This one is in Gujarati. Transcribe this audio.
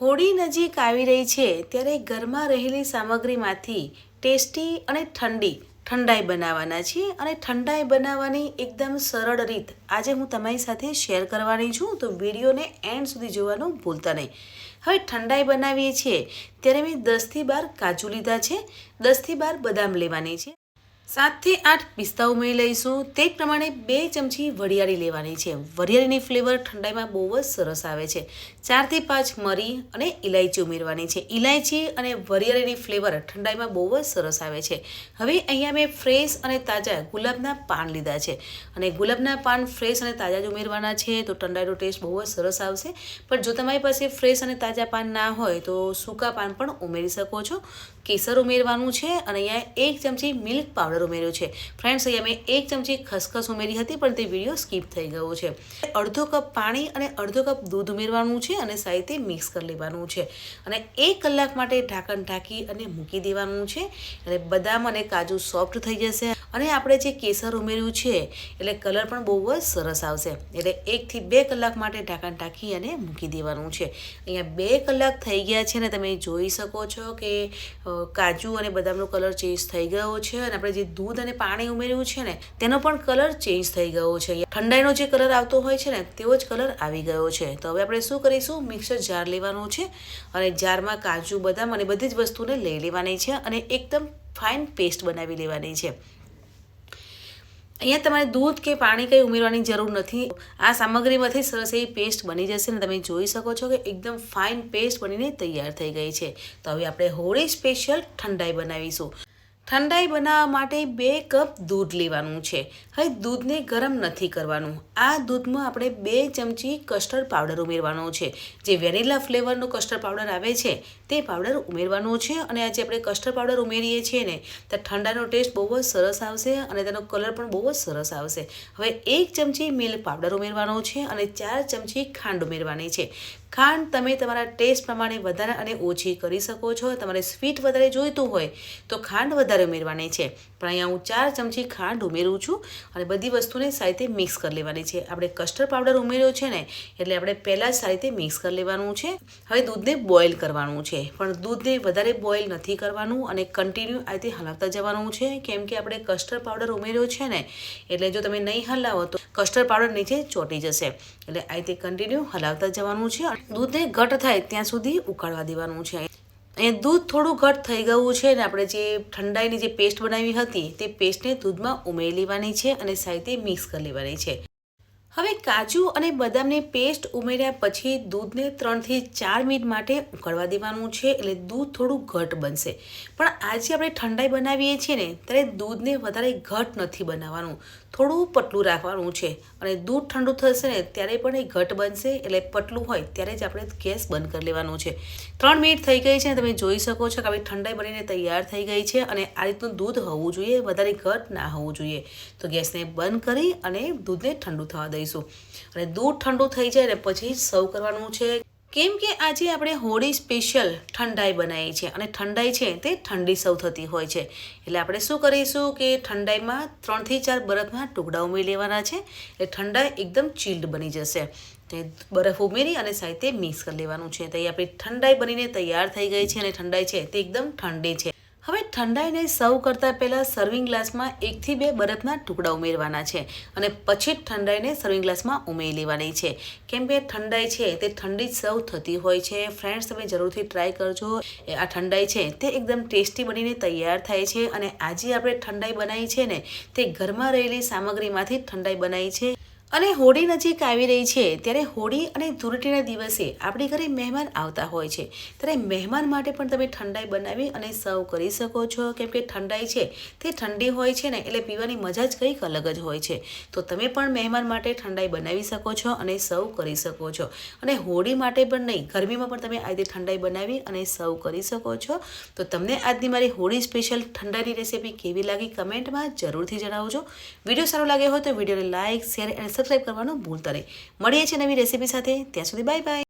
હોળી નજીક આવી રહી છે ત્યારે ઘરમાં રહેલી સામગ્રીમાંથી ટેસ્ટી અને ઠંડી ઠંડાઈ બનાવવાના છીએ અને ઠંડાઈ બનાવવાની એકદમ સરળ રીત આજે હું તમારી સાથે શેર કરવાની છું, તો વિડીયોને એન્ડ સુધી જોવાનું ભૂલતા નહીં. હવે ઠંડાઈ બનાવીએ છીએ ત્યારે મેં દસથી બાર કાજુ લીધા છે, દસથી બાર બદામ લેવાની છે. સાતથી આઠ પિસ્તા ઉમેરી લઈશું. તે પ્રમાણે બે ચમચી વરિયાળી લેવાની છે. વરિયાળીની ફ્લેવર ઠંડાઈમાં બહુ જ સરસ આવે છે. ચારથી પાંચ મરી અને ઇલાયચી ઉમેરવાની છે. ઇલાયચી અને વરિયાળીની ફ્લેવર ઠંડાઈમાં બહુ જ સરસ આવે છે. હવે અહીંયા મેં ફ્રેશ અને તાજા ગુલાબના પાન લીધા છે. અને ગુલાબના પાન ફ્રેશ અને તાજા જ ઉમેરવાના છે, તો ઠંડાઈનો ટેસ્ટ બહુ જ સરસ આવશે. પણ જો તમારી પાસે ફ્રેશ અને તાજા પાન ના હોય, તો સૂકા પાન પણ ઉમેરી શકો છો. કેસર ઉમેરવાનું છે અને અહીંયા એક ચમચી મિલ્ક પાવડર ઉમેર્યો છે. ફ્રેન્ડ્સ અહીંયા મેં એક ચમચી ખસખસ ઉમેરી હતી, પણ તે વીડિયો સ્કીપ થઈ ગયો છે. અડધો કપ પાણી અને અડધો કપ દૂધ ઉમેરવાનું છે અને સાથે મિક્સ કરી લેવાનું છે. અને એક કલાક માટે ઢાંકણ ઢાંકી અને મૂકી દેવાનું છે. એટલે બદામ અને કાજુ સોફ્ટ થઈ જશે. અને આપણે જે કેસર ઉમેર્યું છે, એટલે કલર પણ બહુ જ સરસ આવશે. એટલે એકથી બે કલાક માટે ઢાંકણ ઢાંકી અને મૂકી દેવાનું છે. અહીંયા બે કલાક થઈ ગયા છે ને, તમે જોઈ શકો છો કે કાજુ અને બદામનો કલર ચેન્જ થઈ ગયો છે અને આપણે જે દૂધ અને પાણી ઉમેર્યું છે ને, તેનો પણ કલર ચેન્જ થઈ ગયો છે. ઠંડાઈનો જે કલર આવતો હોય છે ને, તેવો જ કલર આવી ગયો છે. તો હવે આપણે શું કરીશું? મિક્સર જાર લેવાનું છે અને જારમાં કાજુ, બદામ અને બધી જ વસ્તુને લઈ લેવાની છે અને એકદમ ફાઇન પેસ્ટ બનાવી લેવાની છે. અહીંયા તમારે દૂધ કે પાણી કંઈ ઉમેરવાની જરૂર નથી. આ સામગ્રીમાંથી સરસ એવી પેસ્ટ બની જશે ને તમે જોઈ શકો છો કે એકદમ ફાઇન પેસ્ટ બનીને તૈયાર થઈ ગઈ છે. તો હવે આપણે હોળી સ્પેશિયલ ઠંડાઈ બનાવીશું. ઠંડાઈ બનાવવા માટે બે કપ દૂધ લેવાનું છે. હવે દૂધને ગરમ નથી કરવાનું. આ દૂધમાં આપણે બે ચમચી કસ્ટર્ડ પાવડર ઉમેરવાનો છે. જે વેનીલા ફ્લેવરનો કસ્ટર્ડ પાવડર આવે છે, તે પાવડર ઉમેરવાનો છે અને આજે આપણે કસ્ટર્ડ પાવડર ઉમેરીએ છીએ ને, તો ઠંડાનો ટેસ્ટ બહુ જ સરસ આવશે અને તેનો કલર પણ બહુ જ સરસ આવશે. હવે એક ચમચી મિલ્ક પાવડર ઉમેરવાનો છે અને ચાર ચમચી ખાંડ ઉમેરવાની છે. ખાંડ તમે તમારા ટેસ્ટ પ્રમાણે વધારે અને ઓછી કરી શકો છો. તમારે સ્વીટ વધારે જોઈતું હોય તો ખાંડ વધારે ઉમેરવાની છે. પણ અહીંયા હું ચાર ચમચી ખાંડ ઉમેરું છું અને બધી વસ્તુને સારી રીતે મિક્સ કરી લેવાની છે. આપણે કસ્ટર્ડ પાવડર ઉમેર્યો છે ને, એટલે આપણે પહેલાં જ સારી રીતે મિક્સ કરી લેવાનું છે. હવે દૂધને બોઇલ કરવાનું છે. પણ દૂધને વધારે બોઇલ નથી કરવાનું અને કન્ટિન્યુ આ રીતે હલાવતા જવાનું છે. કેમ કે આપણે કસ્ટર્ડ પાવડર ઉમેર્યો છે ને, એટલે જો તમે નહીં હલાવો તો કસ્ટર્ડ પાવડર નીચે ચોંટી જશે. એટલે આ રીતે કન્ટિન્યુ હલાવતા જવાનું છે. દૂધને ઘટ થાય ત્યાં સુધી ઉકાળવા દેવાનું છે. એ દૂધ થોડું ઘટ થઈ ગયું છે ને આપણે જે ઠંડાઈની જે પેસ્ટ બનાવી હતી તે પેસ્ટને દૂધમાં ઉમેરી લેવાની છે અને સાથે મિક્સ કરી લેવાની છે. હવે કાજુ અને બદામની પેસ્ટ ઉમેર્યા પછી દૂધને ત્રણથી ચાર મિનિટ માટે ઉકળવા દેવાનું છે એટલે દૂધ થોડું ઘટ બનશે. પણ આજે આપણે ઠંડાઈ બનાવીએ છીએ ને, ત્યારે દૂધને વધારે ઘટ નથી બનાવવાનું. થોડું પતલું રાખવાનું છે અને દૂધ ઠંડુ થશે ને, ત્યારે પણ એ ઘટ બનશે. એટલે પતલું હોય ત્યારે જ આપણે ગેસ બંધ કરી લેવાનું છે. ત્રણ મિનિટ થઈ ગઈ છે તમે જોઈ શકો છો કે આપણી ઠંડાઈ બનીને તૈયાર થઈ ગઈ છે અને આ રીતનું દૂધ હોવું જોઈએ, વધારે ઘટ ના હોવું જોઈએ. તો ગેસને બંધ કરી અને દૂધને ઠંડુ થવા દઈશું. અને દૂધ ઠંડુ થઈ જાય ને પછી સર્વ કરવાનું છે. કેમ કે આજે આપણે હોળી સ્પેશિયલ ઠંડાઈ બનાવી છે અને ઠંડાઈ છે તે ઠંડી સૌ થતી હોય છે. એટલે આપણે શું કરીશું કે ઠંડાઈમાં ત્રણથી ચાર બરફના ટુકડા ઉમેરી લેવાના છે. એટલે ઠંડાઈ એકદમ ચીલ્ડ બની જશે. તે બરફ ઉમેરી અને સાથે મિક્સ કરી લેવાનું છે. તો એ આપણી ઠંડાઈ બનીને તૈયાર થઈ ગઈ છે અને ઠંડાઈ છે તે એકદમ ઠંડી છે. હવે ઠંડાઈને સર્વ કરતાં પહેલાં સર્વિંગ ગ્લાસમાં એકથી બે બરફના ટુકડા ઉમેરવાના છે અને પછી જ ઠંડાઈને સર્વિંગ ગ્લાસમાં ઉમેરી લેવાની છે. કેમ કે ઠંડાઈ છે તે ઠંડી જ સર્વ થતી હોય છે. ફ્રેન્ડ્સ તમે જરૂરથી ટ્રાય કરજો. આ ઠંડાઈ છે તે એકદમ ટેસ્ટી બનીને તૈયાર થાય છે અને આજે આપણે ઠંડાઈ બનાવી છે ને તે ઘરમાં રહેલી સામગ્રીમાંથી ઠંડાઈ બનાવી છે. અને હોળી નજીક આવી રહી છે, ત્યારે હોળી અને ધૂળેટીના દિવસે આપણી ઘરે મહેમાન આવતા હોય છે. ત્યારે મહેમાન માટે પણ તમે ઠંડાઈ બનાવી અને સર્વ કરી શકો છો. કેમ કે ઠંડાઈ છે, તે ઠંડી હોય છે ને, એટલે પીવાની મજા જ કંઈક અલગ જ હોય છે. તો તમે પણ મહેમાન માટે ઠંડાઈ બનાવી શકો છો અને સર્વ કરી શકો છો. અને હોળી માટે પણ નહીં, ગરમીમાં પણ તમે આ રીતે ઠંડાઈ બનાવી અને સર્વ કરી શકો છો. તો તમને આજની મારી હોળી સ્પેશિયલ ઠંડાઈની રેસીપી કેવી લાગી કમેન્ટમાં જરૂરથી જણાવજો. વીડિયો સારો લાગ્યો હોય તો વિડીયોને લાઇક શેર અને સબસ્ક્રાઈબ કરવાનું ભૂલતા નહીં. મળીએ છીએ નવી રેસીપી સાથે. ત્યાં સુધી બાય બાય.